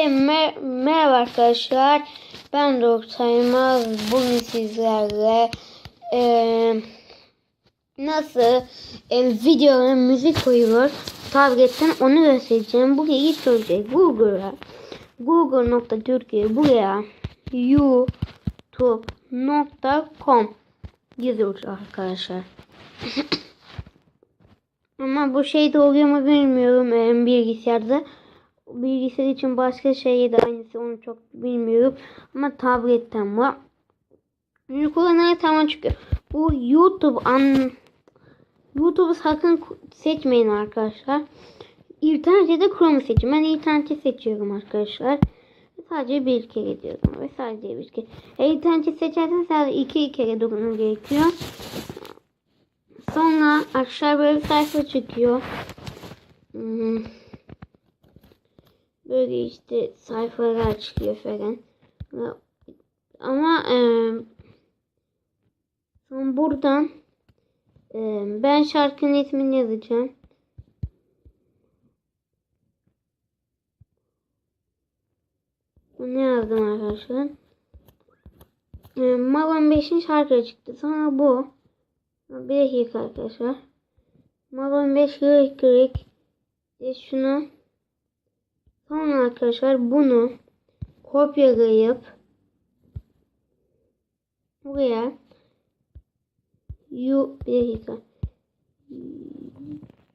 Hepinize mer merhaba arkadaşlar. Ben Doruk Saymaz. Bugün sizlerle eee, nasıl e, videolara müzik koyulur tabletten onu göstereceğim. Buraya ilk önce Google'a google.türkiye buraya youtube.com yazıyoruz arkadaşlar. Ama bu şey de oluyor mu bilmiyorum e, bilgisayarda. Bilgisayar için başka şey de aynısı onu çok bilmiyorum. Ama tabletten var. Bunu kullanana tamam çıkıyor. Bu YouTube an YouTube'u sakın seçmeyin arkadaşlar. İnternette de Chrome'u seçin. Ben interneti seçiyorum arkadaşlar. Sadece bir kere diyorum ve sadece bir kere. E, interneti seçersen sadece iki kere dokunma gerekiyor. Sonra aşağı böyle sayfa çıkıyor. Hmm. Böyle işte sayfalar çıkıyor falan. Ama e, buradan e, ben şarkının ismini yazacağım. Ne yazdım arkadaşlar? E, Mavan 5'in şarkı çıktı. Sonra bu. Bir dakika arkadaşlar. Mavan 5 kırık kırık. E şunu. Sonra arkadaşlar bunu kopyalayıp buraya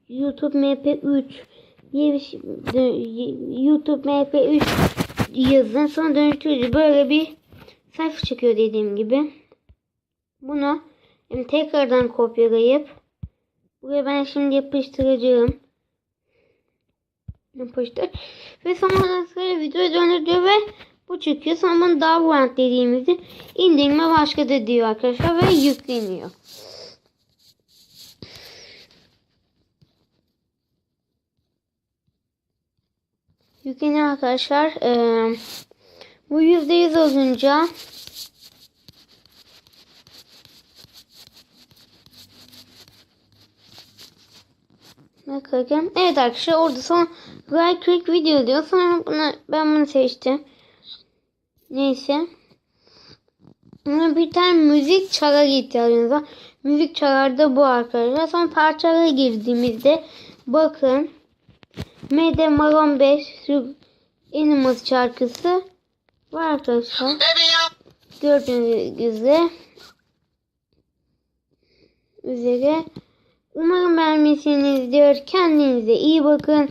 YouTube MP3 diye bir şey, YouTube MP3 yazın sonra dönüştürücü böyle bir sayfa çıkıyor dediğim gibi. Bunu tekrardan kopyalayıp buraya ben şimdi yapıştıracağım. Yapıştır. Ve sonra sonra videoya döndürüyor ve bu çıkıyor. Sonra bunu download dediğimizde indirme başladı diyor arkadaşlar ve yükleniyor. Yükleniyor arkadaşlar. Ee, bu %100 olunca Bakalım. Evet arkadaşlar orada son right click video diyor. Sonra bunu, ben bunu seçtim. Neyse. Sonra bir tane müzik çalar ihtiyacınız var. Müzik çalar da bu arkadaşlar. Son parçalara girdiğimizde bakın. Mede Maron 5 Animals şarkısı var arkadaşlar. Gördüğünüz üzere. üzere. Umarım beğenmişsinizdir. Kendinize iyi bakın.